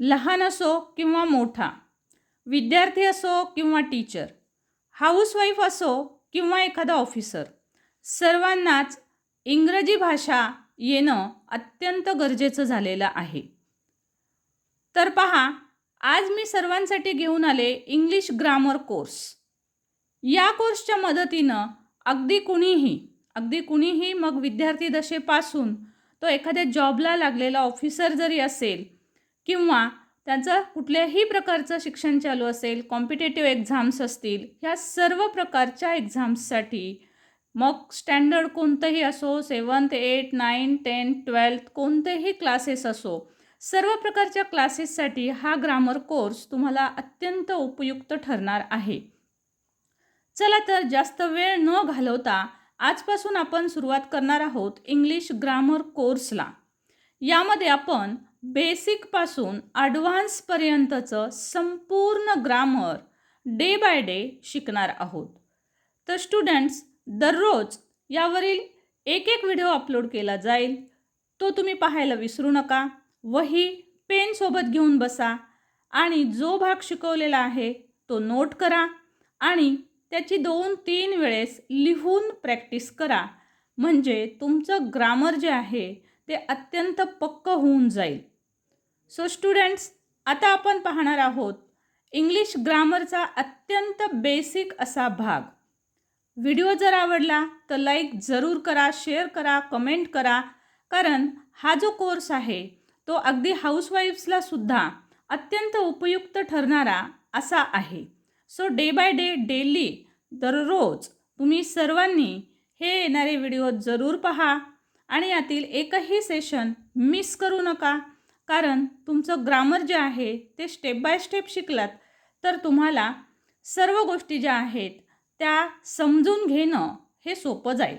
लहान असो किंवा मोठा विद्यार्थी असो किंवा टीचर हाऊसवाईफ असो किंवा एखादा ऑफिसर सर्वांनाच इंग्रजी भाषा येणं अत्यंत गरजेचं झालेलं आहे. तर पहा आज मी सर्वांसाठी घेऊन आले इंग्लिश ग्रामर कोर्स. या कोर्सच्या मदतीनं अगदी कुणीही अगदी कुणीही मग विद्यार्थी दशेपासून तो एखाद्या जॉबला लागलेला ऑफिसर जरी असेल किंवा त्यांचं कुठल्याही प्रकारचं शिक्षण चालू असेल कॉम्पिटेटिव्ह एक्झाम्स असतील ह्या सर्व प्रकारच्या एक्झाम्ससाठी मग स्टँडर्ड कोणतंही असो seventh eight nine tenth twelfth कोणतेही क्लासेस असो सर्व प्रकारच्या क्लासेससाठी हा ग्रामर कोर्स तुम्हाला अत्यंत उपयुक्त ठरणार आहे. चला तर जास्त वेळ न घालवता आजपासून आपण सुरुवात करणार आहोत इंग्लिश ग्रामर कोर्सला यामध्ये आपण बेसिकपासून ॲडव्हान्सपर्यंतचं संपूर्ण ग्रामर डे बाय डे शिकणार आहोत. तर स्टुडंट्स दररोज यावरील एक एक व्हिडिओ अपलोड केला जाईल. तो तुम्ही पाहायला विसरू नका. वही पेनसोबत घेऊन बसा आणि जो भाग शिकवलेला आहे तो नोट करा आणि त्याची दोन तीन वेळेस लिहून प्रॅक्टिस करा. म्हणजे तुमचं ग्रामर जे आहे ते अत्यंत पक्क होऊन जाईल. सो स्टुडंट्स आता आपण पाहणार आहोत इंग्लिश ग्रामरचा अत्यंत बेसिक असा भाग. व्हिडिओ जर आवडला तर लाईक जरूर करा शेअर करा कमेंट करा. कारण हा जो कोर्स आहे तो अगदी हाऊसवाईफ्सला सुद्धा अत्यंत उपयुक्त ठरणारा असा आहे. So day by day daily दररोज तुम्ही सर्वांनी हे येणारे व्हिडिओ जरूर पहा. आणि यातील एकही सेशन मिस करू नका. कारण तुमचं ग्रामर जे आहे ते स्टेप बाय स्टेप शिकलात तर तुम्हाला सर्व गोष्टी ज्या आहेत त्या समजून घेणं हे सोपं जाईल.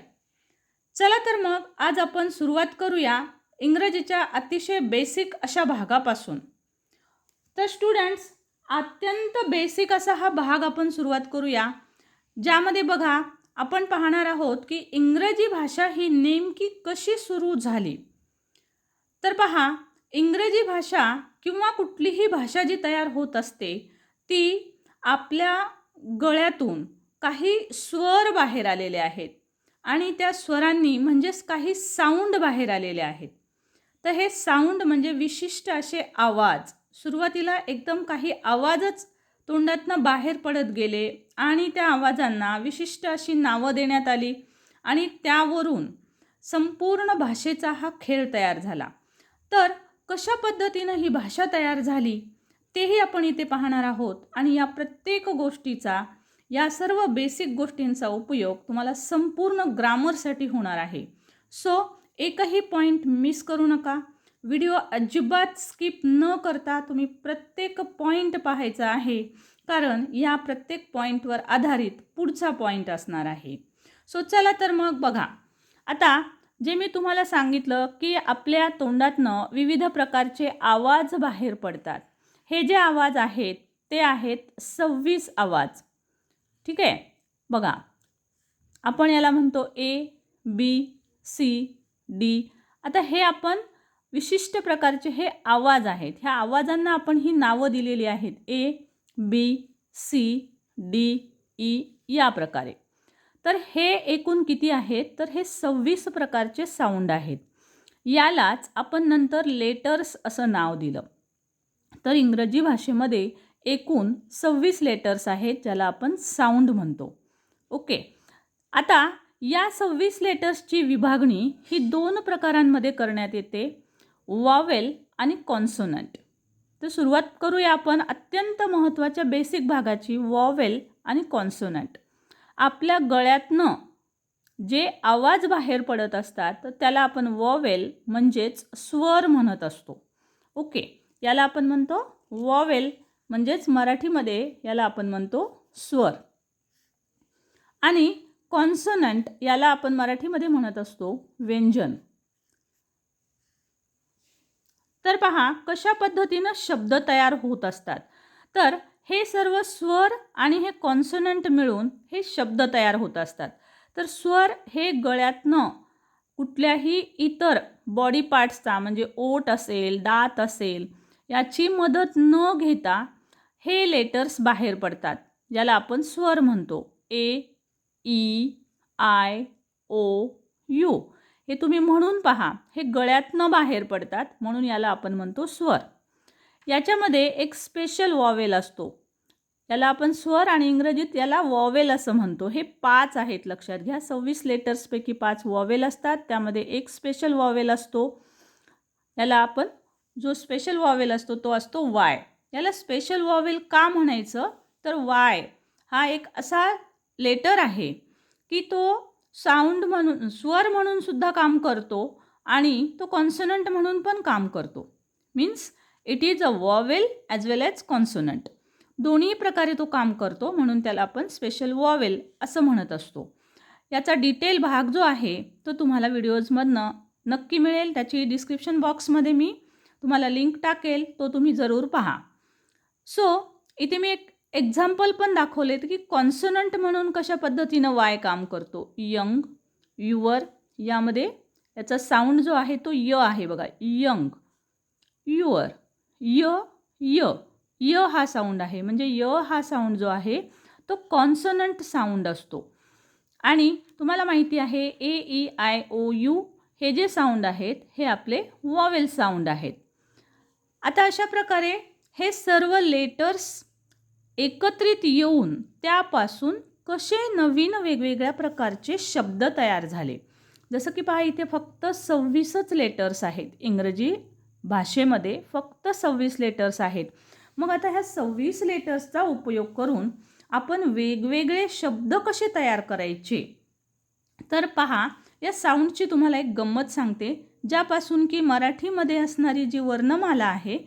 चला तर मग आज आपण सुरुवात करूया इंग्रजीच्या अतिशय बेसिक अशा भागापासून. तर स्टुडंट्स अत्यंत बेसिक असा हा भाग आपण सुरुवात करूया ज्यामध्ये बघा आपण पाहणार आहोत की इंग्रजी भाषा ही नेमकी कशी सुरू झाली. तर पहा इंग्रजी भाषा किंवा कुठलीही भाषा जी तयार होत असते ती आपल्या गळ्यातून काही स्वर बाहेर आलेले आहेत आणि त्या स्वरांनी म्हणजेच काही साऊंड बाहेर आलेले आहेत. तर हे साऊंड म्हणजे विशिष्ट असे आवाज सुरुवातीला एकदम काही आवाजच तोंडातनं बाहेर पडत गेले आणि त्या आवाजांना विशिष्ट अशी नावं देण्यात आली आणि त्यावरून संपूर्ण भाषेचा हा खेळ तयार झाला. तर कशा पद्धतीनं ही भाषा तयार झाली तेही आपण इथे पाहणार आहोत. आणि या प्रत्येक गोष्टीचा या सर्व बेसिक गोष्टींचा उपयोग तुम्हाला संपूर्ण ग्रामरसाठी होणार आहे. सो एकही पॉईंट मिस करू नका. व्हिडिओ अजिबात स्किप न करता तुम्ही प्रत्येक पॉईंट पाहायचा आहे. कारण या प्रत्येक पॉईंटवर आधारित पुढचा पॉईंट असणार आहे. सो चला तर मग बघा. आता जे मी तुम्हाला सांगितलं की आपल्या तोंडातनं विविध प्रकारचे आवाज बाहेर पडतात. हे जे आवाज आहेत ते आहेत सव्वीस आवाज. ठीक आहे? बघा. आपण याला म्हणतो ए बी सी डी आता हे आपण विशिष्ट प्रकारचे हे आवाज आहेत. ह्या आवाजांना आपण ही नावं दिलेली आहेत. A B C D E या प्रकारे. तर हे एकूण किती आहेत? तर हे सव्वीस प्रकारचे साऊंड आहेत. यालाच आपण नंतर लेटर्स असं नाव दिलं. तर इंग्रजी भाषेमध्ये एकूण सव्वीस लेटर्स आहेत ज्याला आपण साऊंड म्हणतो. ओके आता या सव्वीस लेटर्सची विभागणी ही दोन प्रकारांमध्ये करण्यात येते. वॉवेल आणि कॉन्सोनंट तर सुरुवात करूया आपण. अत्यंत महत्त्वाच्या बेसिक भागाची वॉवेल आणि कॉन्सोनंट आपल्या गळ्यातनं जे आवाज बाहेर पडत असतात तर त्याला आपण वॉवेल म्हणजेच स्वर म्हणत असतो. ओके याला आपण म्हणतो वॉवेल म्हणजेच मराठीमध्ये याला आपण म्हणतो स्वर. आणि कॉन्सनंट याला आपण मराठीमध्ये म्हणत असतो व्यंजन. तर पहा कशा पद्धतीनं शब्द तयार होत असतात? तर हे सर्व स्वर आणि हे कॉन्सनंट मिळून हे शब्द तयार होत असतात. तर स्वर हे गळ्यातनं कुठल्याही इतर बॉडी पार्ट्सचा म्हणजे ओट असेल दात असेल याची मदत न घेता हे लेटर्स बाहेर पडतात ज्याला आपण स्वर म्हणतो. A E I O U हे तुम्ही म्हणून पहा. हे गळ्यातनं बाहेर पडतात म्हणून याला आपण म्हणतो स्वर. याच्यामध्ये एक स्पेशल वॉवेल असतो. याला आपण स्वर आणि इंग्रजीत याला वॉवेल असं म्हणतो. हे पाच आहेत लक्षात घ्या. सव्वीस लेटर्सपैकी पाच वॉवेल असतात. त्यामध्ये एक स्पेशल वॉवेल असतो. याला आपण जो स्पेशल वॉवेल असतो तो असतो वाय याला स्पेशल वॉवेल का म्हणायचं? तर वाय हा एक असा लेटर आहे की तो साऊंड म्हणून स्वर म्हणून सुद्धा काम करतो आणि तो कॉन्सनंट म्हणून पण काम करतो. Means it is a vowel as well as consonant दोन्ही प्रकारे तो काम करतो म्हणून त्याला आपण स्पेशल वॉवेल असं म्हणत असतो. याचा डिटेल भाग जो आहे तो तुम्हाला व्हिडिओजमधनं नक्की मिळेल. त्याची डिस्क्रिप्शन बॉक्समध्ये मी तुम्हाला लिंक टाकेल. तो तुम्ही जरूर पहा. सो इथे मी एक एक्झाम्पल पण दाखवलेत की कॉन्सोनंट म्हणून कशा पद्धतीनं वाय काम करतो. यंग युवर यामध्ये याचा साऊंड जो आहे तो य आहे बघा. यंग युअर य य. य हा साऊंड आहे. म्हणजे य हा साऊंड जो आहे तो कॉन्सनंट साऊंड असतो. आणि तुम्हाला माहिती आहे A E I O U हे जे साऊंड आहेत हे आपले वॉवेल साऊंड आहेत. आता अशा प्रकारे हे सर्व लेटर्स एकत्रित येऊन त्यापासून कसे नवीन वेगवेगळ्या प्रकारचे शब्द तयार झाले? जसं की पहा इथे फक्त सव्वीसच लेटर्स आहेत. इंग्रजी भाषेमध्ये फक्त सव्वीस लेटर्स आहेत. मग आता ह्या सव्वीस लेटर्सचा उपयोग करून आपण वेगवेगळे शब्द कसे तयार करायचे? तर पहा या साऊंडची तुम्हाला एक गंमत सांगते. ज्यापासून की मराठीमध्ये असणारी जी वर्णमाला आहे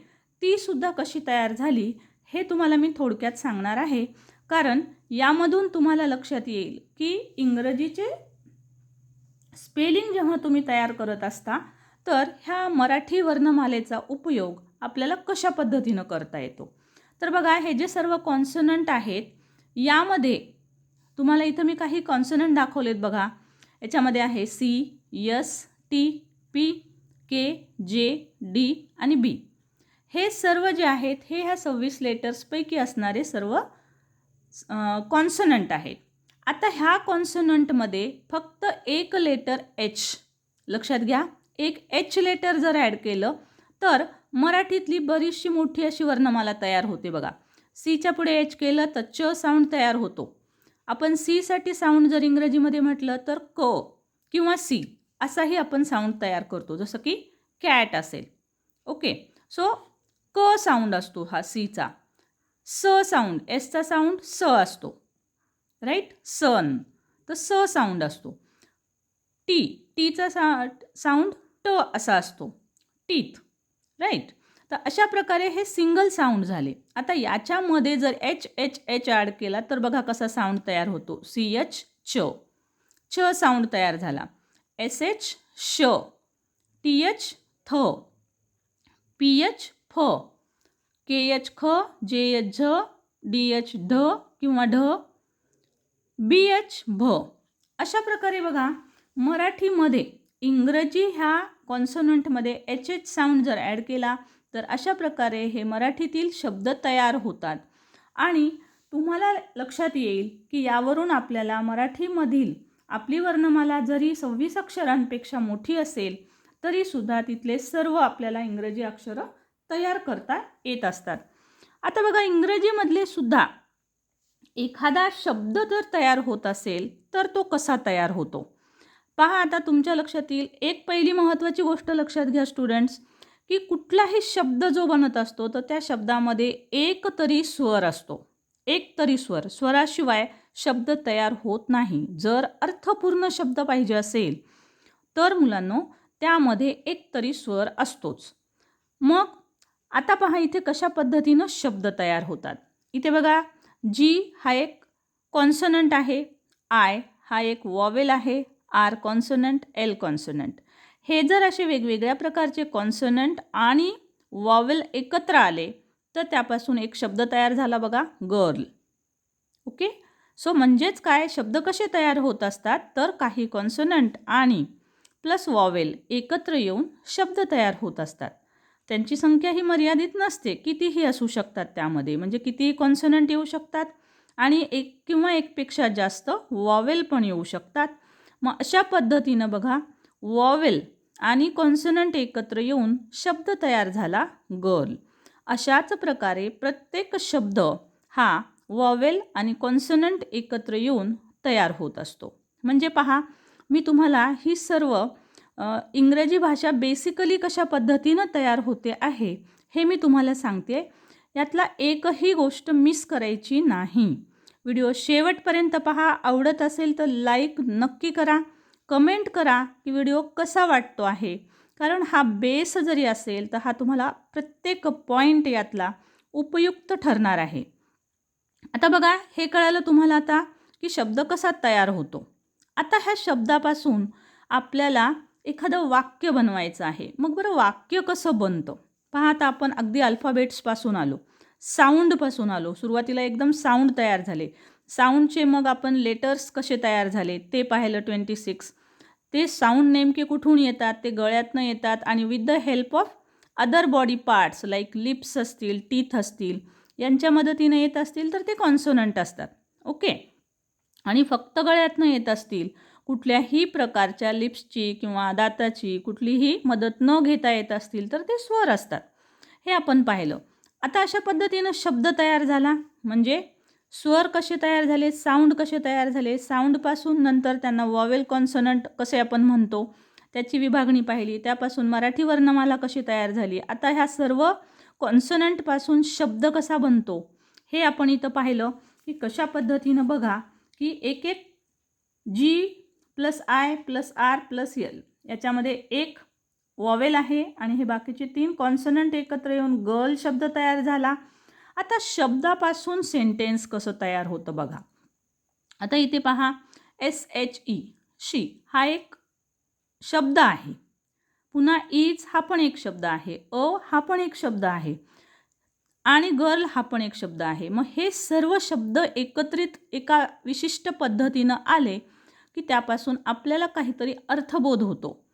ती सुद्धा कशी तयार झाली हे तुम्हाला मी थोडक्यात सांगणार आहे. कारण यामधून तुम्हाला लक्षात येईल की इंग्रजीचे स्पेलिंग जेव्हा तुम्ही तयार करत असता तर ह्या मराठी वर्णमालेचा उपयोग आपल्याला कशा पद्धतीनं करता येतो? तर बघा हे जे सर्व कॉन्सनंट आहेत यामध्ये तुम्हाला इथं मी काही कॉन्सनंट दाखवलेत बघा. याच्यामध्ये आहे C S T P K J D आणि बी हे सर्व जे आहेत हे ह्या सव्वीस लेटर्सपैकी असणारे सर्व कॉन्सनंट आहेत. आता ह्या कॉन्सनंटमध्ये फक्त एक लेटर एच लक्षात घ्या. एक एच लेटर जर ॲड केलं तर मराठीतली बरीचशी मोठी अशी वर्णमाला तयार होते बघा. सीच्या पुढे एच केलं तर च साऊंड तयार होतो. आपण सीसाठी साऊंड जर इंग्रजीमध्ये म्हटलं तर क किंवा सी असाही आपण साऊंड तयार करतो. जसं की कॅट असेल. ओके सो क साऊंड असतो हा सीचा स साऊंड एसचा साऊंड स असतो. Right sun. तर स साऊंड असतो. टी टीचा सा साऊंड ट असा असतो. Teeth right? तर अशा प्रकारे हे सिंगल साऊंड झाले. आता याच्यामध्ये जर एच एच एच ॲड केला तर बघा कसा साऊंड तयार होतो. सी एच च. छ साऊंड तयार झाला. एस एच श. टी एच थ. पी एच फ. के एच ख जे एच झ डी एच ढ किंवा ढ. बी एच भ. अशा प्रकारे बघा मराठीमध्ये इंग्रजी ह्या कॉन्सोनंटमध्ये एच एच साऊंड जर ॲड केला तर अशा प्रकारे हे मराठीतील शब्द तयार होतात. आणि तुम्हाला लक्षात येईल की यावरून आपल्याला मराठीमधील आपली वर्णमाला जरी सव्वीस अक्षरांपेक्षा मोठी असेल तरीसुद्धा तिथले सर्व आपल्याला इंग्रजी अक्षरं तयार करता येत असतात. आता बघा इंग्रजीमधले सुद्धा एखादा शब्द जर तयार होत असेल तर तो कसा तयार होतो? पहा आता तुमच्या लक्षात येईल एक पहिली महत्त्वाची गोष्ट लक्षात घ्या स्टुडंट्स की कुठलाही शब्द जो बनत असतो तर त्या शब्दामध्ये एक तरी स्वर असतो. एक तरी स्वर. स्वराशिवाय शब्द तयार होत नाही. जर अर्थपूर्ण शब्द पाहिजे असेल तर मुलांनो त्यामध्ये एक तरी स्वर असतोच. मग आता पहा इथे कशा पद्धतीनं शब्द तयार होतात. इथे बघा जी हा एक कॉन्सनंट आहे आय हा एक वॉवेल आहे आर कॉन्सोनंट एल कॉन्सोनंट. हे जर असे वेगवेगळ्या प्रकारचे कॉन्सोनंट आणि वॉवेल एकत्र आले तर त्यापासून एक शब्द तयार झाला बघा गर्ल. ओके? सो म्हणजेच काय? शब्द कसे तयार होत असतात? तर काही कॉन्सोनंट आणि प्लस वॉवेल एकत्र येऊन शब्द तयार होत असतात. त्यांची संख्या ही मर्यादित नसते कितीही असू शकतात त्यामध्ये. म्हणजे कितीही कॉन्सोनंट येऊ शकतात आणि एक किंवा एकपेक्षा जास्त वॉवेल पण येऊ शकतात. मग अशा पद्धतीनं बघा वॉवेल आणि कॉन्सनंट एकत्र येऊन शब्द तयार झाला गर्ल अशाच प्रकारे प्रत्येक शब्द हा वॉवेल आणि कॉन्सनंट एकत्र येऊन तयार होत असतो. म्हणजे पहा मी तुम्हाला ही सर्व इंग्रजी भाषा बेसिकली कशा पद्धतीनं तयार होते आहे हे मी तुम्हाला सांगते. यातला एकही गोष्ट मिस करायची नाही. व्हिडिओ शेवटपर्यंत पहा. आवडत असेल तर लाईक नक्की करा. कमेंट करा की व्हिडिओ कसा वाटतो आहे. कारण हा बेस जरी असेल तर हा तुम्हाला प्रत्येक पॉईंट यातला उपयुक्त ठरणार आहे. आता बघा हे कळालं तुम्हाला आता की शब्द कसा तयार होतो. आता ह्या शब्दापासून आपल्याला एखादं वाक्य बनवायचं आहे. मग बरं वाक्य कसं बनतं? पहा आता आपण अगदी अल्फाबेट्सपासून आलो. साऊंडपासून आलो. सुरुवातीला एकदम साऊंड तयार झाले. साऊंडचे मग आपण लेटर्स कसे तयार झाले ते पाहिलं ट्वेंटी सिक्स. ते साऊंड नेमके कुठून येतात? ते गळ्यातनं येतात आणि with the help of other body parts like lips असतील टीथ असतील यांच्या मदतीने येत असतील तर ते कॉन्सोनंट असतात. ओके आणि फक्त गळ्यातनं येत असतील कुठल्याही प्रकारच्या लिप्सची किंवा दाताची कुठलीही मदत न घेता येत असतील तर ते स्वर असतात. हे आपण पाहिलं. आता अशा पद्धतीनं शब्द तयार झाला. म्हणजे स्वर कसे तयार झाले साऊंड कसे तयार झाले साऊंडपासून नंतर त्यांना वॉवेल कॉन्सनंट कसे आपण म्हणतो त्याची विभागणी पाहिली. त्यापासून मराठी वर्णमाला कशी तयार झाली आता ह्या सर्व कॉन्सनंटपासून शब्द कसा बनतो हे आपण इथं पाहिलं. की कशा पद्धतीनं बघा की एक एक G plus I plus R plus L याच्यामध्ये एक वॉवेल आहे आणि हे बाकीचे तीन कॉन्सनंट एकत्र येऊन गर्ल शब्द तयार झाला. आता शब्दापासून सेंटेन्स कसं तयार होतं बघा. आता इथे पहा एस एच ई शी हा एक शब्द आहे. पुन्हा इज हा पण एक शब्द आहे. अ हा पण एक शब्द आहे. आणि गर्ल हा पण एक शब्द आहे. मग हे सर्व शब्द एकत्रित एका विशिष्ट पद्धतीनं आले की त्यापासून आपल्याला काहीतरी अर्थबोध होतो.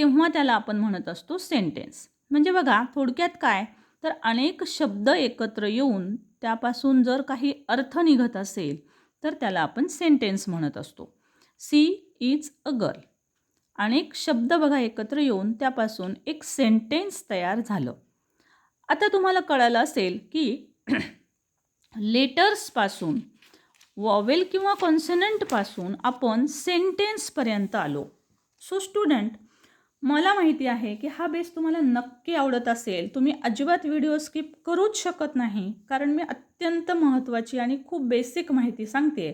तेव्हा त्याला आपण म्हणत असतो सेंटेन्स म्हणजे बघा थोडक्यात काय? तर अनेक शब्द एकत्र येऊन त्यापासून जर काही अर्थ निघत असेल तर त्याला आपण सेंटेन्स म्हणत असतो. सी इज अ गर्ल अनेक शब्द बघा एकत्र येऊन त्यापासून एक सेंटेन्स तयार झालं. आता तुम्हाला कळालं असेल की लेटर्सपासून वॉवेल किंवा कॉन्सनंटपासून आपण सेंटेन्सपर्यंत आलो. सो स्टुडंट मला माहिती आहे की हा बेस तुम्हाला नक्की आवडत असेल. तुम्ही अजिबात व्हिडिओ स्किप करूच शकत नाही कारण मी अत्यंत महत्त्वाची आणि खूप बेसिक माहिती सांगते.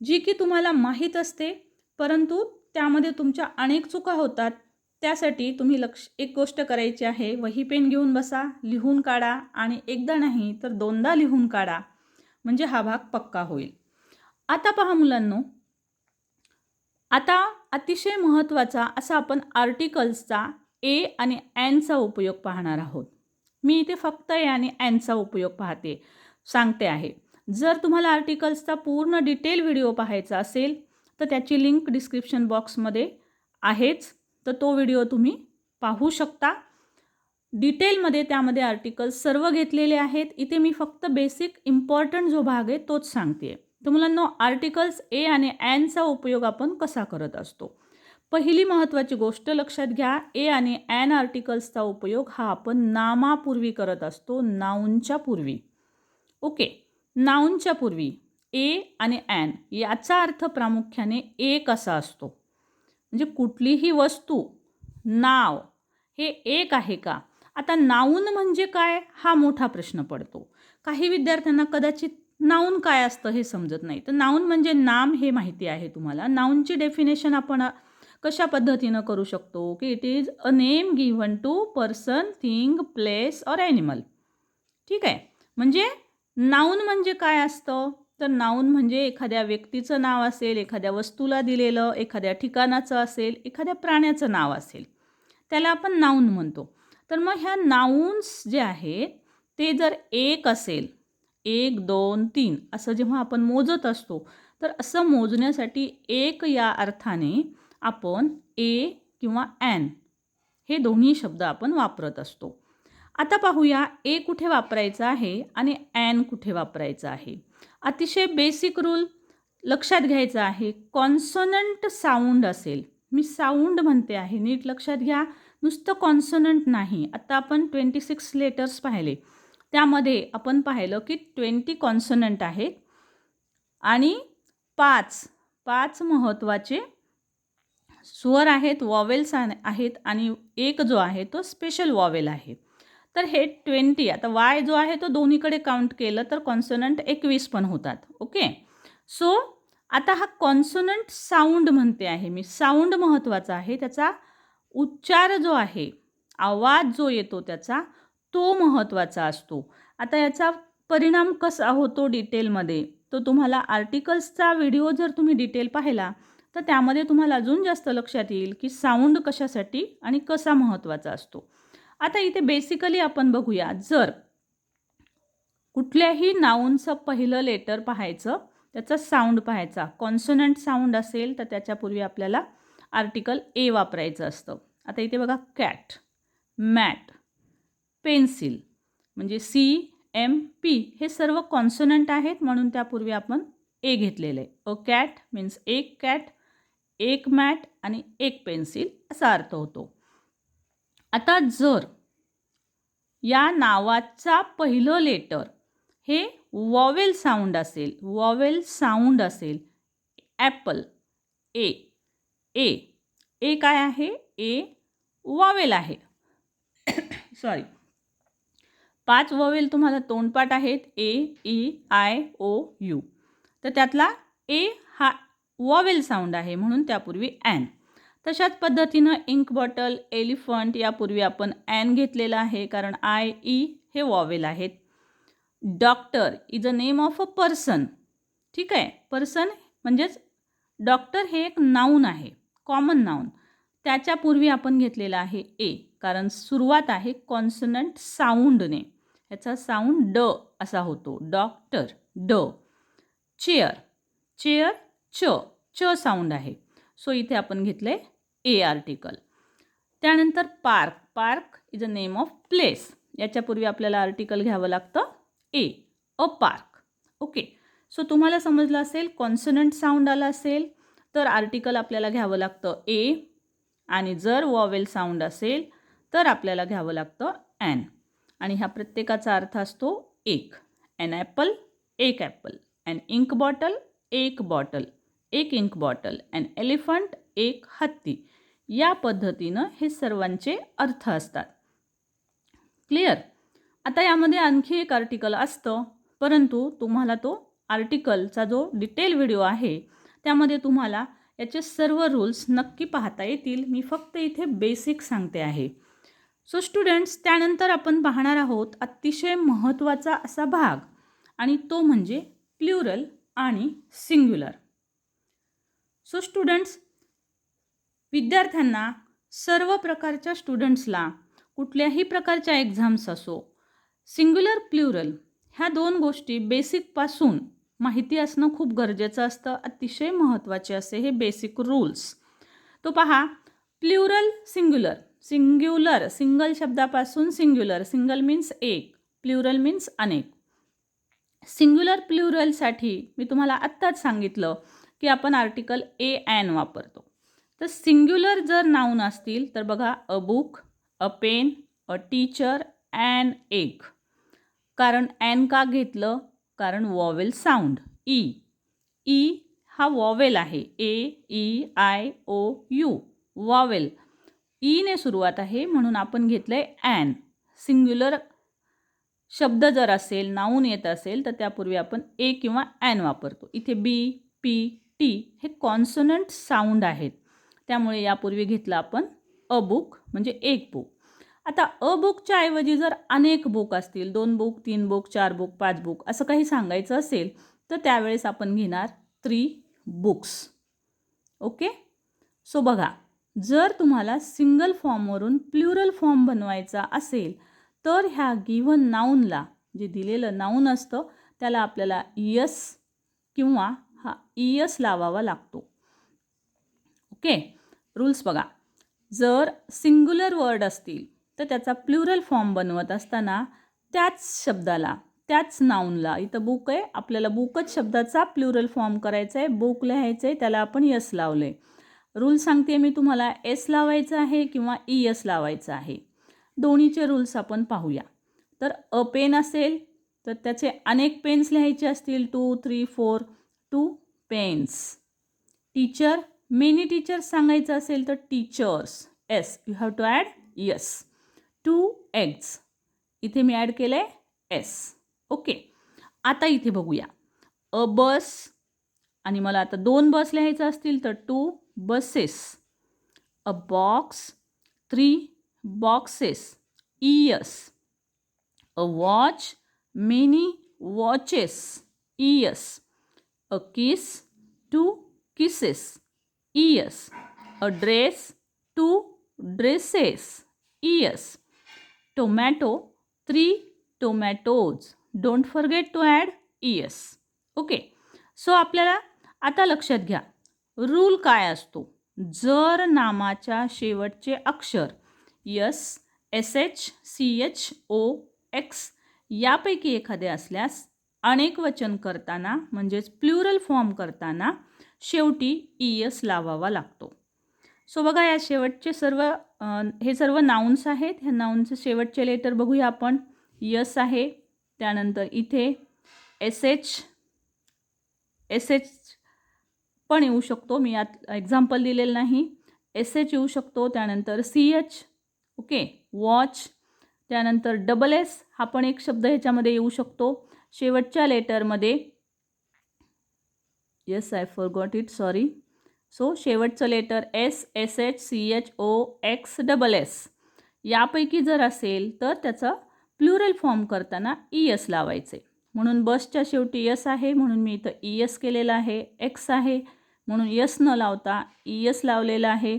जी की तुम्हाला माहीत असते परंतु त्यामध्ये तुमच्या अनेक चुका होतात. त्यासाठी तुम्ही लक्ष एक गोष्ट करायची आहे वही पेन घेऊन बसा लिहून काढा आणि एकदा नाही तर दोनदा लिहून काढा म्हणजे हा भाग पक्का होईल. आता पहा मुलांनो. आता अतिशय महत्त्वाचा असा आपण आर्टिकल्सचा ए आणि ॲनचा उपयोग पाहणार आहोत. मी इथे फक्त ए आणि ॲनचा उपयोग पाहते सांगते आहे. जर तुम्हाला आर्टिकल्सचा पूर्ण डिटेल व्हिडिओ पाहायचा असेल तर त्याची लिंक डिस्क्रिप्शन बॉक्समध्ये आहेच. तर तो व्हिडिओ तुम्ही पाहू शकता. डिटेलमध्ये त्यामध्ये आर्टिकल्स सर्व घेतलेले आहेत. इथे मी फक्त बेसिक इम्पॉर्टंट जो भाग आहे तोच सांगते. तर मुलांना आर्टिकल्स ए आणि ॲनचा उपयोग आपण कसा करत असतो? पहिली महत्त्वाची गोष्ट लक्षात घ्या ए आणि ॲन आर्टिकल्सचा उपयोग हा आपण नामापूर्वी करत असतो नाऊनच्या पूर्वी. ओके नाऊनच्या पूर्वी ए आणि ॲन याचा अर्थ प्रामुख्याने एक असा असतो. म्हणजे कुठलीही वस्तू नाव हे एक आहे का? आता नाऊन म्हणजे काय? हा मोठा प्रश्न पडतो. काही विद्यार्थ्यांना कदाचित नाऊन काय असतं हे समजत नाही. तर नाऊन म्हणजे नाम हे माहिती आहे तुम्हाला. नाऊनची डेफिनेशन आपण कशा पद्धतीनं करू शकतो? की it is a name given to person thing place or animal ठीक आहे? म्हणजे नाऊन म्हणजे काय असतं? तर नाऊन म्हणजे एखाद्या व्यक्तीचं नाव असेल एखाद्या वस्तूला दिलेलं एखाद्या ठिकाणाचं असेल एखाद्या प्राण्याचं नाव असेल. त्याला आपण नाऊन म्हणतो. तर मग ह्या नाऊन्स जे आहेत ते जर एक असेल एक दोन तीन असं जेव्हा आपण मोजत असतो तर असं मोजण्यासाठी एक या अर्थाने आपण ए किंवा ॲन हे दोन्ही शब्द आपण वापरत असतो. आता पाहूया ए कुठे वापरायचा आहे आणि ॲन कुठे वापरायचा आहे. अतिशय बेसिक रूल लक्षात घ्यायचा आहे. कॉन्सोनंट साऊंड असेल. मी साऊंड म्हणते आहे नीट लक्षात घ्या. नुसतं कॉन्सोनंट नाही. आता आपण ट्वेंटी सिक्स लेटर्स पाहिले. त्यामध्ये आपण पाहिलं की ट्वेंटी कॉन्सनंट आहेत आणि पाच पाच महत्त्वाचे स्वर आहेत वॉवेल्स आहेत आणि एक जो आहे तो स्पेशल वॉवेल आहे. तर हे ट्वेंटी आता वाय जो आहे तो दोन्हीकडे काउंट केलं तर कॉन्सनंट एकवीस पण होतात ओके सो आता हा कॉन्सोनंट साऊंड म्हणते आहे मी. साऊंड महत्त्वाचा आहे त्याचा उच्चार जो आहे आवाज जो येतो त्याचा तो महत्त्वाचा असतो. आता याचा परिणाम कसा होतो डिटेलमध्ये? तो तुम्हाला आर्टिकल्सचा व्हिडिओ जर तुम्ही डिटेल पाहिला तर त्यामध्ये तुम्हाला अजून जास्त लक्षात येईल की साऊंड कशासाठी आणि कसा महत्त्वाचा असतो. आता इथे बेसिकली आपण बघूया. जर कुठल्याही नाऊनचं पहिलं लेटर पाहायचं त्याचा साऊंड पाहायचा. कॉन्सोनंट साऊंड असेल तर त्याच्यापूर्वी आपल्याला आर्टिकल ए वापरायचं असतं. आता इथे बघा कॅट मॅट पेन्सिल म्हणजे सी एम पी हे सर्व कॉन्सोनंट आहेत म्हणून त्यापूर्वी आपण ए घेतलेलं. आहे अ कॅट मीन्स एक कॅट एक मॅट आणि एक पेन्सिल असा अर्थ होतो. आता जर या नावाचा पहिलं लेटर हे वॉवेल साऊंड असेल वॉवेल साऊंड असेल ॲपल ए ए ए काय आहे? ए वॉवेल आहे. सॉरी पाच वॉवेल तुम्हाला तोंडपाठ आहेत. A E I O U. तर त्यातला ए हा वॉवेल साऊंड आहे म्हणून त्यापूर्वी ॲन तशाच पद्धतीनं इंक बॉटल एलिफंट यापूर्वी आपण ॲन घेतलेलं आहे कारण आय ई e हे वॉवेल आहेत. Doctor is a name of a person ठीक आहे? पर्सन म्हणजेच डॉक्टर हे एक नाऊन आहे. कॉमन नाऊन त्याच्यापूर्वी आपण घेतलेलं आहे ए कारण सुरुवात आहे कॉन्सनंट साऊंडने ह्याचा साऊंड ड असा होतो. डॉक्टर ड. चेअर चेअर च. च साऊंड आहे. सो इथे आपण घेतलं आहे ए आर्टिकल त्यानंतर park park is a name of place याच्यापूर्वी आपल्याला आर्टिकल घ्यावं लागतं. A a park okay so तुम्हाला समजलं असेल कॉन्सनंट साऊंड आला असेल तर आर्टिकल आपल्याला घ्यावं लागतं ए आणि जर वॉवेल साऊंड असेल तर आपल्याला घ्यावं लागतं ॲन आणि ह्या प्रत्येकाचा अर्थ असतो एक. ॲन ॲपल एक ॲपल ॲन इंक बॉटल एक बॉटल एक इंक बॉटल ॲन एलिफंट एक हत्ती. या पद्धतीनं हे सर्वांचे अर्थ असतात. क्लिअर आता यामध्ये आणखी एक आर्टिकल असतं परंतु तुम्हाला तो आर्टिकलचा जो डिटेल व्हिडिओ आहे त्यामध्ये तुम्हाला याचे सर्व रूल्स नक्की पाहता येतील. मी फक्त इथे बेसिक सांगते आहे. सो स्टुडंट्स त्यानंतर आपण पाहणार आहोत अतिशय महत्त्वाचा असा भाग आणि तो म्हणजे प्ल्युरल आणि सिंग्युलर. सो स्टुडंट्स विद्यार्थ्यांना सर्व प्रकारच्या स्टुडंट्सला कुठल्याही प्रकारच्या एक्झाम्स असो सिंग्युलर प्ल्युरल ह्या दोन गोष्टी बेसिकपासून माहिती असणं खूप गरजेचं असतं अतिशय महत्त्वाचे असे हे बेसिक रूल्स तो पहा प्ल्युरल सिंग्युलर सिंग्युलर सिंगल शब्दापासून सिंग्युलर. सिंगल मीन्स एक प्ल्युरल मीन्स अनेक. सिंग्युलर प्ल्युरलसाठी मी तुम्हाला आत्ताच सांगितलं की आपण आर्टिकल ए ॲन वापरतो. तर सिंग्युलर जर नाऊन असतील तर बघा a book a pen a teacher an एक कारण ॲन का घेतलं? कारण वॉवेल साऊंड ई ई हा वॉवेल आहे. A E I O U vowel ईने सुरुवात आहे म्हणून आपण घेतलं आहे ॲन. सिंग्युलर शब्द जर असेल नाऊन येत असेल तर त्यापूर्वी आपण ए किंवा ॲन वापरतो. इथे बी पी टी हे कॉन्सोनंट साऊंड आहेत. त्यामुळे यापूर्वी घेतलं आपण अ बुक म्हणजे एक बुक. आता अ बुकच्या ऐवजी जर अनेक बुक असतील दोन बुक तीन बुक चार बुक पाच बुक असं काही सांगायचं असेल तर त्यावेळेस आपण घेणार थ्री बुक्स ओके? सो बघा जर तुम्हाला सिंगल फॉर्मवरून प्ल्युरल फॉर्म बनवायचा असेल तर ह्या गिवन नाऊनला जे दिलेलं नाऊन असतं त्याला आपल्याला यस किंवा हा इयस लावावा लागतो. ओके? रूल्स बघा. जर सिंग्युलर वर्ड असतील तर तर त्याचा प्लुरल फॉर्म बनवत असताना त्याच शब्दाला त्याच नाऊनला इथं बुक आहे आपल्याला बुकच शब्दाचा प्लुरल फॉर्म करायचा आहे बुक लिहायचं आहे त्याला आपण यस लावलं आहे रूल सांगते मी तुम्हाला एस लावायचं आहे किंवा ई एस लावायचं आहे. दोन्हीचे रूल्स आपण पाहूया. तर अ पेन असेल तर त्याचे अनेक पेन्स लिहायचे असतील. Two three four two pens teacher many teachers सांगायचं असेल तर teachers S you have to add S two eggs इथे मी ॲड केलं आहे एस ओके आता इथे बघूया. अ बस आणि मला आता दोन बस लिहायचं असतील तर two buses a box three boxes ES a watch many watches इयस अ kiss two kisses ES a dress two dresses ES tomato three tomatoes don't forget to add ES okay so आपल्याला आता लक्षात घ्या रूल काय असतो? जर नामाच्या शेवटचे अक्षर S S H C H O X यापैकी एखादे असल्यास अनेक वचन करताना म्हणजेच प्लुरल फॉर्म करताना शेवटी ई एस लावावा लागतो. सो बघा या शेवटचे सर्व हे सर्व नाउन्स आहेत. ह्या नाउनचे शेवटचे लेटर बघूया आपण. यस आहे त्यानंतर इथे एस एच एस एच पण येऊ शकतो. मी यात एक्झाम्पल दिलेलं नाही. एस एच येऊ शकतो त्यानंतर सी एच ओके वॉच त्यानंतर डबल एस हा पण एक शब्द ह्याच्यामध्ये येऊ शकतो. शेवटच्या लेटरमध्ये yes I forgot it sorry so शेवटचं letter S S H C H O X double S यापैकी जर असेल तर त्याचं प्लुरल फॉर्म करताना ई एस लावायचे. म्हणून बसच्या शेवटी यस आहे म्हणून मी इथं ई एस केलेलं आहे एक्स आहे. म्हणून यस न लावता ई यस लावलेलं आहे.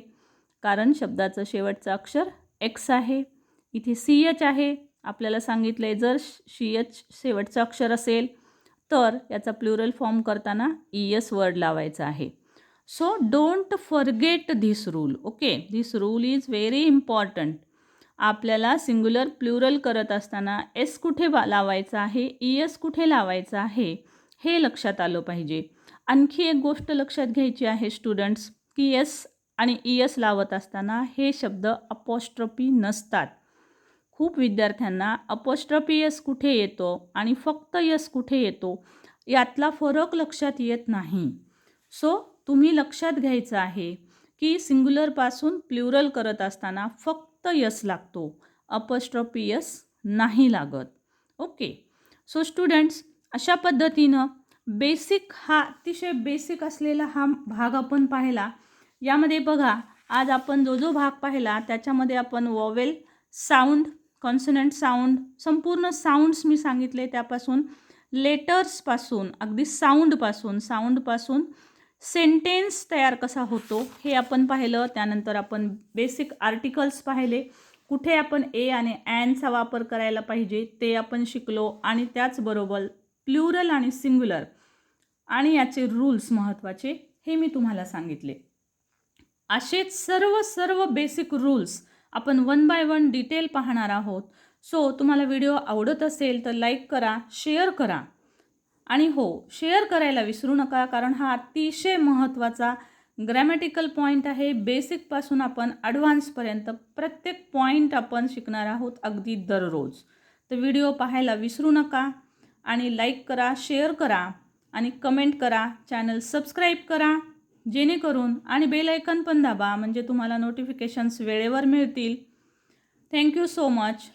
कारण शब्दाचं शेवटचं अक्षर एक्स आहे. इथे सी एच आहे. आपल्याला सांगितलं आहे जर सी एच शेवटचं अक्षर असेल तर याचा प्लुरल फॉर्म करताना ई एस वर्ड लावायचा आहे. So don't forget this rule okay this rule is very important आपल्याला सिंग्युलर प्लुरल करत असताना एस कुठे बा लावायचा आहे? ई एस कुठे लावायचं आहे? हे लक्षात आलं पाहिजे. आणखी एक गोष्ट लक्षात घ्यायची आहे स्टुडंट्स की एस आणि ई एस लावत असताना हे शब्द अपॉस्ट्रॉपी नसतात. खूप विद्यार्थ्यांना अपॉस्ट्रॉपी यस कुठे येतो आणि फक्त यस कुठे येतो यातला फरक लक्षात येत नाही. सो तुम्ही लक्षात घ्यायचं आहे की सिंग्युलरपासून प्ल्युरल करत असताना फक्त यस लागतो अपॉस्ट्रॉपी यस नाही लागत. ओके सो स्टुडंट्स अशा पद्धतीनं बेसिक हा अतिशय बेसिक असलेला हा भाग आपण पाहिला. यामध्ये बघा आज आपण जो जो भाग पाहिला त्याच्यामध्ये आपण वॉवेल साऊंड कॉन्सनंट साऊंड संपूर्ण साऊंड्स मी सांगितले त्यापासून लेटर्सपासून अगदी साऊंडपासून साऊंडपासून सेंटेन्स तयार कसा होतो हे आपण पाहिलं. त्यानंतर आपण बेसिक आर्टिकल्स पाहिले. कुठे आपण ए आणि ॲनचा वापर करायला पाहिजे ते आपण शिकलो आणि त्याचबरोबर प्ल्युरल आणि सिंग्युलर. आणि याचे रूल्स महत्त्वाचे हे मी तुम्हाला सांगितले. असेच सर्व सर्व बेसिक रूल्स आपण वन बाय वन डिटेल पाहणार आहोत. सो तुम्हाला व्हिडिओ आवडत असेल तर लाईक करा शेअर करा. आणि हो शेअर करायला विसरू नका कारण हा अतिशय महत्त्वाचा ग्रॅमॅटिकल पॉईंट आहे. बेसिकपासून आपण ॲडव्हान्सपर्यंत प्रत्येक पॉईंट आपण शिकणार आहोत अगदी दररोज. तर व्हिडिओ पाहायला विसरू नका. आणि लाईक करा शेअर करा आणि कमेंट करा. चॅनल सबस्क्राईब करा जेणेकरून आणि बेल पण दाबा म्हणजे तुम्हाला नोटिफिकेशन्स वेळेवर मिळतील. Thank you so much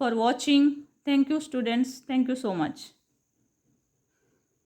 for watching thank you students thank you so much